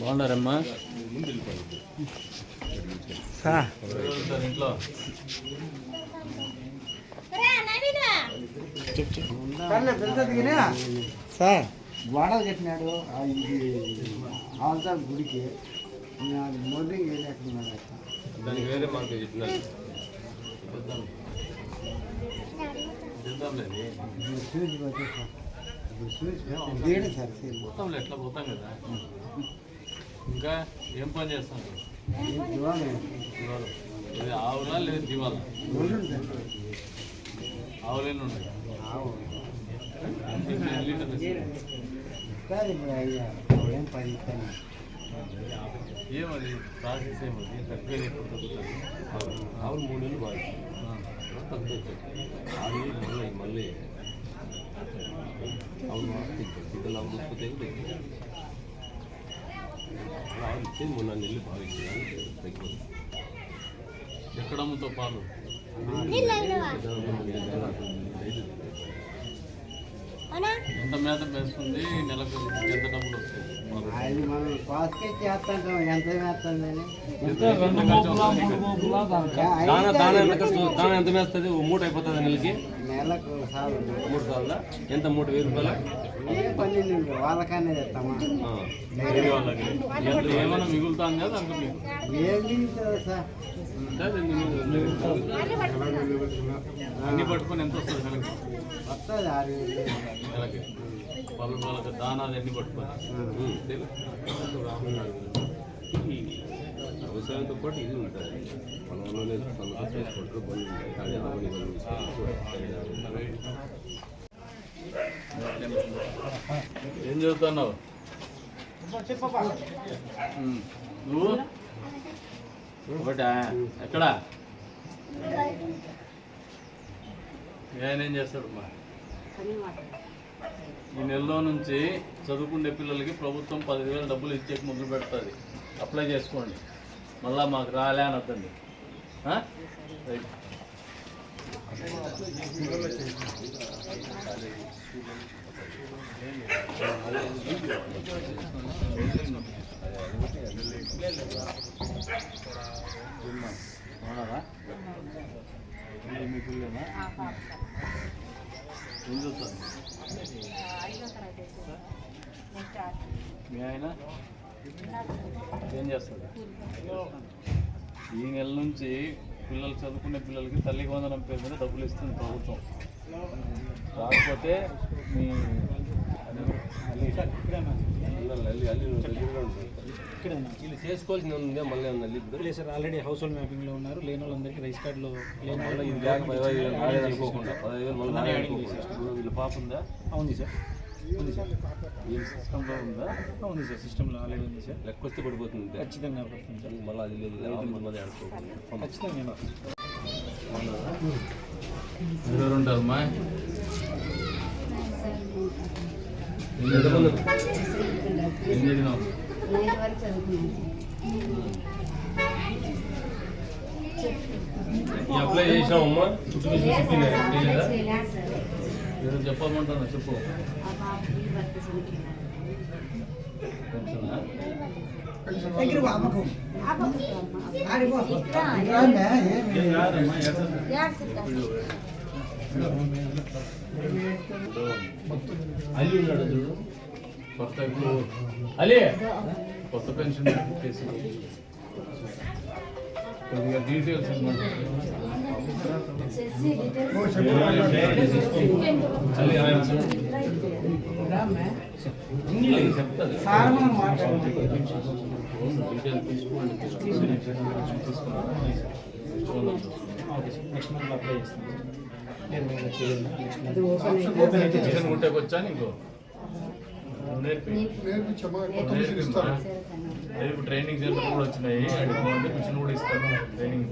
బాగున్నారమ్మా. ఇంట్లో సార్ గోడలు కట్టినాడు ఆ ఇది ఆవంతా గుడికి. మోదీ వేయలేకున్నాడు దానికి వేరే సార్. పోతాంలే ఎట్లా పోతాం కదా. ఇంకా ఏం పని చేస్తాను ఇది ఆవులా లేదు దివాలా ఉండు? ఆవులేని ఉన్నాయి ఏమది ప్రాసెస్ ఏమది తక్కువ ఎప్పుడు తగ్గుతుంది? ఆవులు మూడు నెలలు బాగా తగ్గుతుంది అది మళ్ళీ మళ్ళీ. ఆవులు మాత్రం బిడ్డలు నెలలు బాగా ఎక్కడ అమ్ముతావు పాలు ఎంత మేత వేస్తుంది నెలకు ఎంత డబ్బులు చేస్తాం ఎంత వేస్తుంది ఓ మూట అయిపోతుంది నెలకి. నెలకు మూడు సార్లు? ఎంత? మూట వెయ్యి రూపాయలు? పన్నెండు వాళ్ళకనే తెస్తామా? ఏమైనా మిగులుతాం కదా అంత మీకు? ఏం మిగులుతుంది సార్. అన్ని పట్టుకొని ఎంత వస్తుంది నెలకి? వస్తుంది ఆరు వేలు నెలకి. పళ్ళు వాళ్ళకి దానాలు ఎన్ని పట్టుకొని? వ్యవసాయంతో పాటు ఇది ఉంటుంది పొలంలోనే పనులు చేసుకుంటారు బండ్లు ఉంటాయి కానీ అవన్నీ బండ్లు ఏం చదువుతున్నావు నువ్వు? ఒకటా ఎక్కడ? ఆయన ఏం చేస్తాడు మా ఈ నెలలో నుంచి చదువుకునే పిల్లలకి ప్రభుత్వం పదివేలు డబ్బులు ఇచ్చే మొదలు పెడుతుంది. అప్లై చేసుకోండి. మళ్ళా మాకు రాలే అని వద్దండి మీ పిల్లేనా? ఏం మీ ఆయన? ఏం చేస్తాడు? ఈ నెల నుంచి పిల్లలు చదువుకునే పిల్లలకి తల్లికి వందనం పేరు మీద డబ్బులు ఇస్తుంది ప్రభుత్వం. కాకపోతే మీ వీళ్ళు చేసుకోవాల్సింది ఉంది? మళ్ళీ ఉంది అల్లి ఇప్పుడు లేదు సార్ ఆల్రెడీ హౌస్ హోల్డ్ మ్యాపింగ్లో ఉన్నారు. లేని వాళ్ళందరికీ రైస్ కార్డులో లేని వేలు మళ్ళీ వీళ్ళ పాప ఉందా? ఉంది సార్. ఉంది సార్. సిస్టంలో ఉందా? ఉంది సార్. సిస్టంలో ఆల్రెడీ ఉంది సార్. లెక్క వస్తే పడిపోతుంది. ఖచ్చితంగా పడుతుంది సార్. మళ్ళీ అది లేదు ఖచ్చితంగా నేను ఎవరెవరు ఉంటారమ్మా ఏం చదివినావు ఈ అప్లై చేసినామమ్మా చుట్టూ చూసి చెప్పిందా ఏదో చెప్పమంటాను చెప్పు? అల్లి ఉన్నాడు చూడు? కొత్త ఇప్పుడు అలీ కొత్త పెన్షన్ కేసు కొద్దిగా డీటెయిల్స్ ఇవ్వమంటారా? అల్లి ఆయన చూడు. చెప్తాది డీటెయిల్ తీసుకోండి నెక్స్ట్ మంత్ అప్లై చేస్తాం నేను మేము చేయాలి నెక్స్ట్ మంత్ ఓపెన్ అయితే చికెన్ గుంటకి వచ్చా నీకు నేర్పి నేర్పిమ్మా. రేపు ట్రైనింగ్ సెంటర్ కూడా వచ్చినాయి మిషన్ కూడా ఇస్తారు ట్రైనింగ్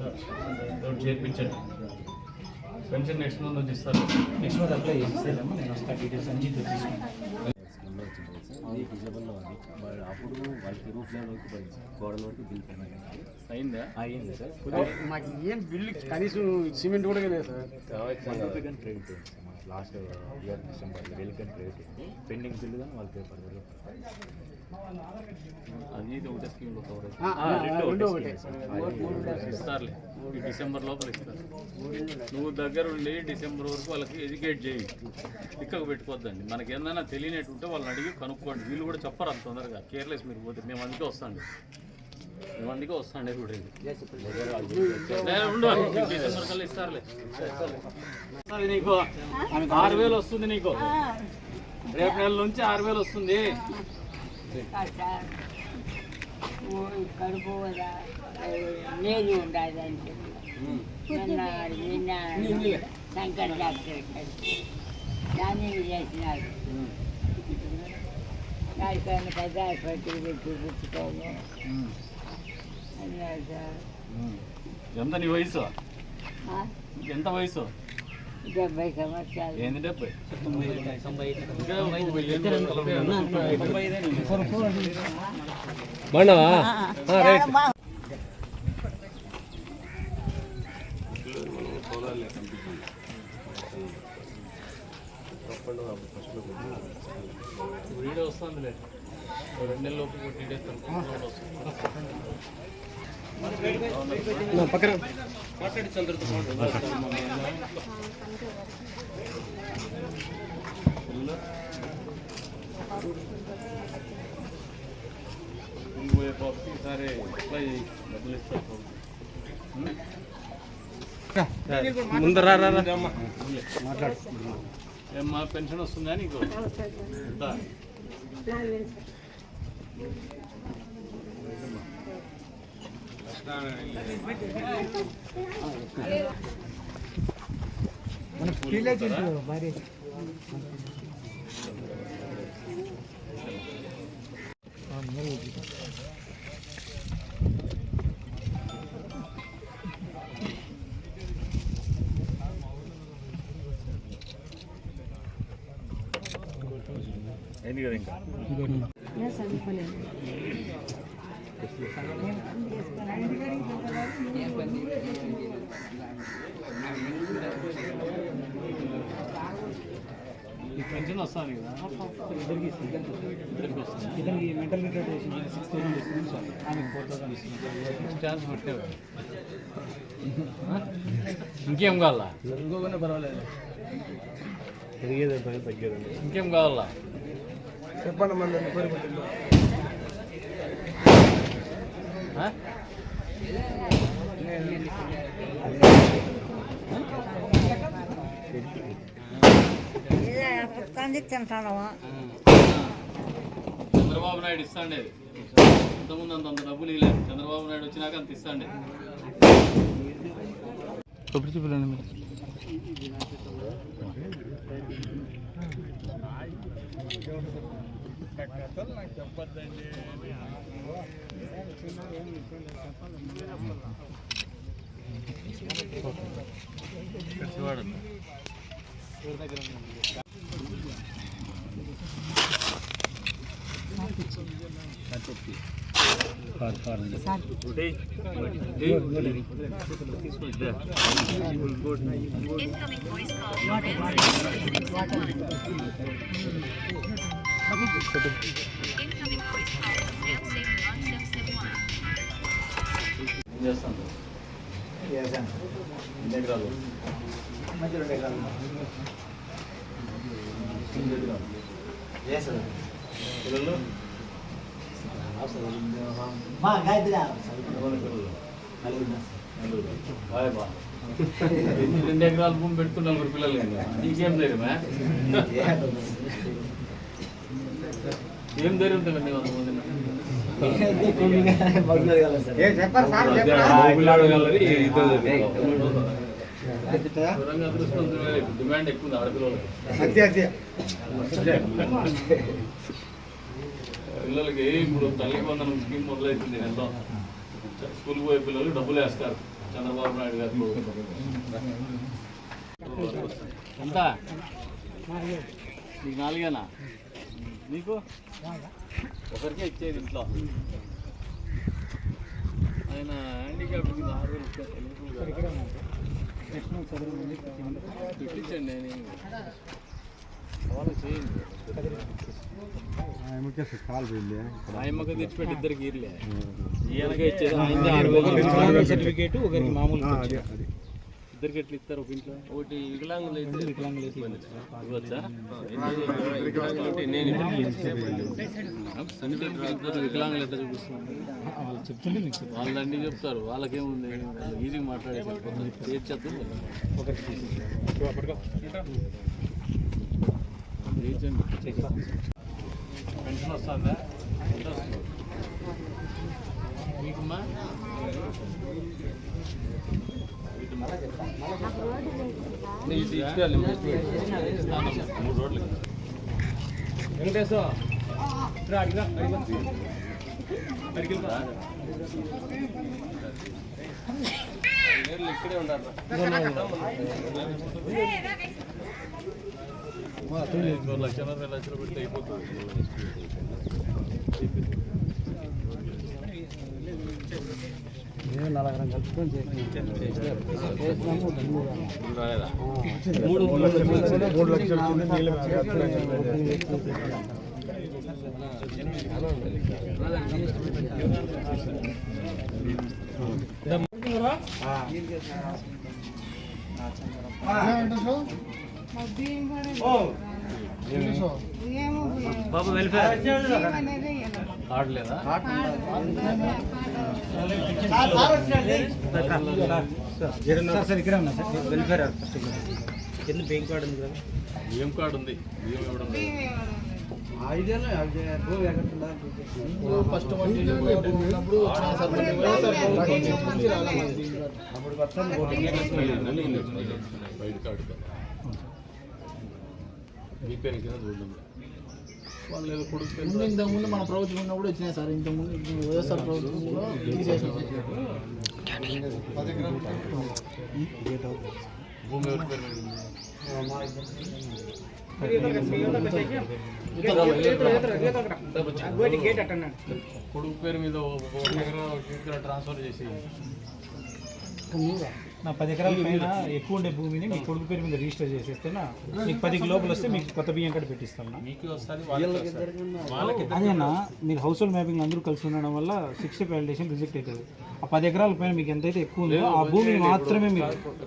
చేర్పించండి పెన్షన్ నెక్స్ట్ మంత్ వచ్చి ఇస్తారు నెక్స్ట్ మంత్ అప్లై చేసేసాము నేను వస్తా డీటెయిల్స్ అన్ని తీసుకుంటాను అప్పుడు వాళ్ళకి రూఫ్ లైన్ వరకు గోడల వరకు బిల్ పేమెంట్ అయిందా? అయింది సార్. మాకు ఏం బిల్లు కనీసం సిమెంట్ కూడా లేదు sir. Credit last year December welcome credit pending bill కానీ వాళ్ళకి పడలేదు అది ఒకటే స్కీమ్లో కవర్ ఒకటే. ఇస్తారులే ఈ డిసెంబర్ లోపల ఇస్తారు. నువ్వు దగ్గర ఉండి డిసెంబర్ వరకు వాళ్ళకి ఎడ్యుకేట్ చేయి. తిక్కకు పెట్టుకోవద్దండి. మనకి ఏదైనా తెలియనట్టు ఉంటే వాళ్ళని అడిగి కనుక్కోండి. వీళ్ళు కూడా చెప్పరు అంత తొందరగా. కేర్లెస్ మీరు పోతే. మేము అందుకే వస్తాండి. అందుకే వస్తాండి ఇప్పుడు ఇది. ఇస్తారులే. నీకు. ఆరు వేలు వస్తుంది నీకు. రేపు నెల నుంచి ఆరు వేలు వస్తుంది. కడుపు శంకర్ డాక్టర్ చేసినారు? దానికన్నా పెద్ద అన్నారు సార్ ఎంత నీ వయసు? ఎంత వయసు? డెబ్బై సంవత్సరాలు. ఏంది డెబ్బై వీడియో వస్తుందిలే. ఓ రెండు నెలల లోపు కొట్టి పక్కన. పోయే బాబుకి ఈసారి అప్లై డబ్బులు మాట్లాడు. ఏమ్మా పెన్షన్ వస్తుందా నీకు? ఎంత? మరి అయింది కదా ఇంకా ఈ పెన్షన్ వస్తుంది కదా ఇద్దరికి ఇద్దరికి వస్తుంది ఇద్దరికి మెంటల్ రిటైర్డ్ సిక్స్ థౌసండ్ ఇస్తుంది సార్ ఆమెకు ఫోర్ థౌసండ్ ఇస్తుంది ఛాన్స్ పెట్టావు ఇంకేం కావాలా ఇంకోగానే పర్వాలేదు పెరిగేది తగ్గేదండి ఇంకేం కావాలా చెప్పండి మళ్ళీ కోరికలు ఆ? కంది తింటాను. చంద్రబాబు నాయుడు ఇస్తాండేది ఇంతకుముందు అంత అంత డబ్బులు ఇవ్వలేదు. చంద్రబాబు నాయుడు వచ్చినాక అంత ఇస్తాండే. కొబ్బరి చూపులండి మీరు. ఏం చేస్తాను ఎన్ని ఎకరాలు ఎన్ని ఎకరాలు పిల్లలు ఎంతమంది పిల్లలు నలుగురు బాయ్ బా రెండు ఎకరాల భూమి పెట్టుకున్న నలుగురు పిల్లలు ఇంకా నీకేం ధైర్యమా ఏం ధైర్యంతో వెళ్ళి వంద మందిని గల్లరి ఇద్దరు దూరంగా అదృష్టం డిమాండ్ ఎక్కువ ఉంది ఆడపిల్లలకి పిల్లలకి ఇప్పుడు తల్లి వందనం స్కీమ్ మొదలైతుంది ఎంతో స్కూల్కి పోయే పిల్లలు డబ్బులు వేస్తారు. చంద్రబాబు నాయుడు గారు ఎంత? నీకు నాలుగేనా? నీకు? ఒకరికే ఇచ్చేది ఇంట్లో. ఆయన హ్యాండిక్యాప్ మీద ఆరు వేలు ఇచ్చారు. పెట్టించండి నేను. చేయండి. ఆయమ్మకి తెచ్చిపెట్టి ఇద్దరికి ఇర్లే ఇచ్చేది సర్టిఫికేట్ ఒకరికి మామూలు ఇద్దరికి ఎట్లా ఇస్తారు ఒక ఇంట్లో? ఒకటి వికలాంగులు అయితే వికలాంగులు అయితే ఇవ్వచ్చా. సర్టిఫికేట్ ఇద్దరు వికలాంగులు ఎట్లా చూపిస్తున్నాను వాళ్ళు చెప్తుంటే మీకు వాళ్ళు అన్నీ చెప్తారు. వాళ్ళకేముంది? ఈజీగా మాట్లాడే సరిపోతుంది. తీర్చేద్దాం ఒకరికి. తీర్చండి పెన్షన్ వస్తుందా మీకమ్మా మూడు రోడ్లు ఐదేళ్ళు ఇక్కడే ఉండాలి లక్షలు రెండు లక్షలు పెడితే అయిపోతుంది నేను నలభై కలుపుకొని చేసినాము మూడు లక్షలు బాబు వెల్ఫేర్ ఆడలేదా సార్ సార్ ఇక్కడే ఉన్నా సార్ వెల్ఫేర్ ఫస్ట్ కింద బ్యాంక్ కార్డు ఉంది కదా బియ్యం కార్డు ఉంది బియ్యం ఇవ్వడం ఫస్ట్ ఉన్నప్పుడు కదా మీ పేరు కింద చూడండి వాళ్ళు కొడుకు పేరు ముందు ఇంతకు ముందు మన ప్రభుత్వం ఉన్నప్పుడు వచ్చినాయి సార్. ఇంతకు ముందు వైఎస్ఆర్ ప్రభుత్వంలో తీసేసాం భూమి ఎవరి పేరు మీద ఉంది? కొడుకు పేరు మీద ఒక ఒక ఎకరా ఒక ఎకరా ట్రాన్స్ఫర్ చేసి నా పది ఎకరాల పైన ఎక్కువ ఉండే భూమిని మీ కొడుకు పేరు మీద రిజిస్టర్ చేసేస్తేనా మీకు పది లోపల వస్తే మీకు కొత్త బియ్యం కార్డు పెట్టిస్తాం మీకు వస్తుంది వాళ్ళకి వస్తుంది. వాళ్ళకి అదేనా మీరు హౌస్ హోల్డ్ మ్యాపింగ్ అందరూ కలిసి ఉండడం వల్ల సిక్స్టీ వ్యాలిడేషన్ రిజెక్ట్ అవుతుంది. ఆ పది ఎకరాల పైన మీకు ఎంతైతే ఎక్కువ ఉందో ఆ భూమిని మాత్రమే మీరు కదా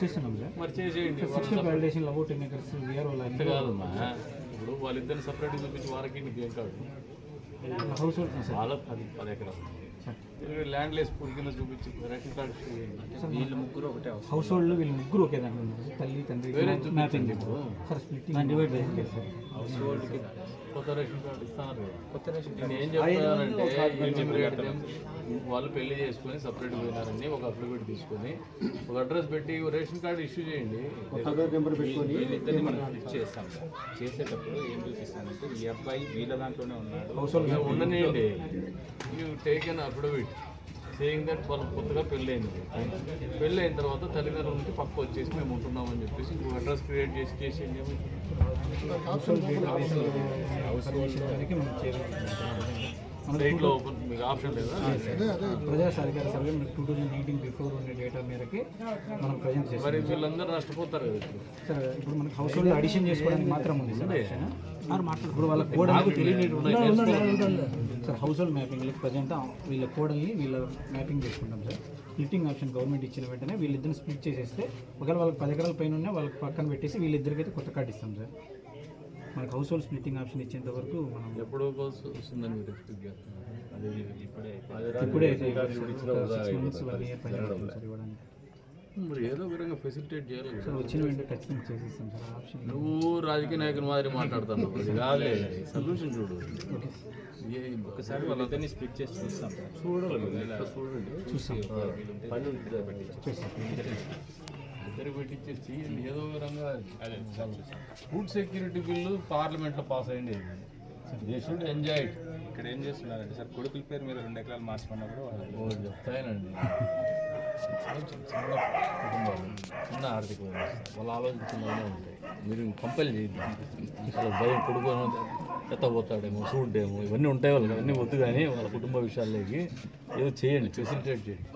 చేస్తున్నాం sir sixty validation about ten acres వాళ్ళిద్దరిని సపరేట్ చూపించి వారికి ఏం కార్డు హౌస్ హోల్డ్ సార్ వాళ్ళ పది పది ఎకరాలు. ల్యాండ్ లేస్ కింద చూపించి రేషన్ కార్డు వీళ్ళు ముగ్గురు ఒకటే హౌస్ హోల్డ్ వీళ్ళు ముగ్గురు ఒకే దాంట్లో. తల్లి తండ్రి వేరే మ్యాపింగ్ స్ప్లిట్టింగ్ డివైడ్ సార్ హౌస్ హోల్డ్కి కొత్త రేషన్ కార్డు ఇస్తున్నారు కదా కొత్త రేషన్ నేను ఏం చెప్తానంటే వాళ్ళు పెళ్ళి చేసుకొని సపరేట్ పోయినారని ఒక అప్లికేట్ తీసుకొని ఒక అడ్రస్ పెట్టి రేషన్ కార్డు ఇష్యూ చేయండి. వీళ్ళిద్దరిని మనం ఫిక్స్ చేస్తాం. చేసేటప్పుడు ఏం చూపిస్తానంటే ఈ అబ్బాయి వీళ్ళ దాంట్లోనే ఉన్నాడు. ఉండనియండి. You take an affidavit saying that వాళ్ళు కొత్తగా పెళ్ళైంది. పెళ్ళి అయిన తర్వాత తల్లిదండ్రుల నుంచి పక్క వచ్చేసి మేము ఉంటున్నామని చెప్పేసి ఇంకొక అడ్రస్ క్రియేట్ చేసి స్టేట్లో ఓపెన్ మీకు ఆప్షన్ లేదా? ప్రజా survey two thousand eighteen before ఉన్న డేటా మేరకి మనం ప్రజెంట్ చేస్తాం మరి వీళ్ళందరూ నష్టపోతారు కదా ఇప్పుడు. సార్ ఇప్పుడు మనకి హౌస్ హోల్డ్ అడిషన్ చేసుకోవడానికి మాత్రం ఉంది. Sir option. ఆరు మాట్లాడు ఇప్పుడు వాళ్ళ కోడలు sir household mapping present వీళ్ళ కోడల్ని వీళ్ళ మ్యాపింగ్ చేసుకుంటాం సార్. స్ప్లిట్టింగ్ ఆప్షన్ గవర్నమెంట్ ఇచ్చిన వెంటనే వీళ్ళిద్దరిని స్ప్లిట్ చేసేస్తే ఒకవేళ వాళ్ళకి పది ఎకరాల పైన ఉన్న వాళ్ళకి పక్కన పెట్టేసి వీళ్ళిద్దరికి అయితే కొత్త కార్డు ఇస్తాం సార్. మనకి హౌస్ హోల్డ్ స్ప్లిట్టింగ్ ఆప్షన్ ఇచ్చేంత వరకు మనం ఎప్పుడో వస్తుందని మీరు ఎక్స్పెక్ట్ చేస్తున్నారు అది ఇప్పుడే ఇప్పుడే అయితే సిక్స్ మంత్స్ వన్ ఇయర్ పైన ఇవ్వడానికి. మరి ఏదో విధంగా ఫెసిలిటేట్ చేయాలి కదా. సార్ వచ్చిన వెంటనే ఖచ్చితంగా చేసేస్తాం సార్ ఆ ఆప్షన్ నువ్వు రాజకీయ నాయకుల మాదిరి మాట్లాడుతాను అది కాదులే. సొల్యూషన్ చూడు. ఏ ఒకసారి వాళ్ళిద్దరిని స్ప్లిట్ చేసి చూస్తాం. సార్ చూడాలి చూడండి. చూస్తాం. పని ఉంటుంది చూస్తాం. ఇద్దరు పెట్టించే చేయండి ఏదో విధంగా ఫుడ్ సెక్యూరిటీ బిల్లు పార్లమెంట్లో పాస్ అయింది. దే షుడ్ ఎంజాయ్ ఇట్ ఇక్కడ ఏం చేస్తున్నారంటే సార్ కొడుకుల పేరు మీద రెండు ఎకరాలు మార్చుకున్నా కూడా వాళ్ళు చెప్తాయనండి. కుటుంబాలు చిన్న ఆర్థిక వ్యవస్థ ఆలోచన ఆలోచించినవే ఉంటాయి. మీరు కంపెనీ చేయద్దు. వాళ్ళ భయం కొడుకు ఎత్తపోతాడేమో చూడేమో ఇవన్నీ ఉంటాయి వాళ్ళకి. అవన్నీ వద్దు కానీ వాళ్ళ కుటుంబ విషయాల్లోకి ఏదో చేయండి ఫెసిలిటేట్ చేయండి.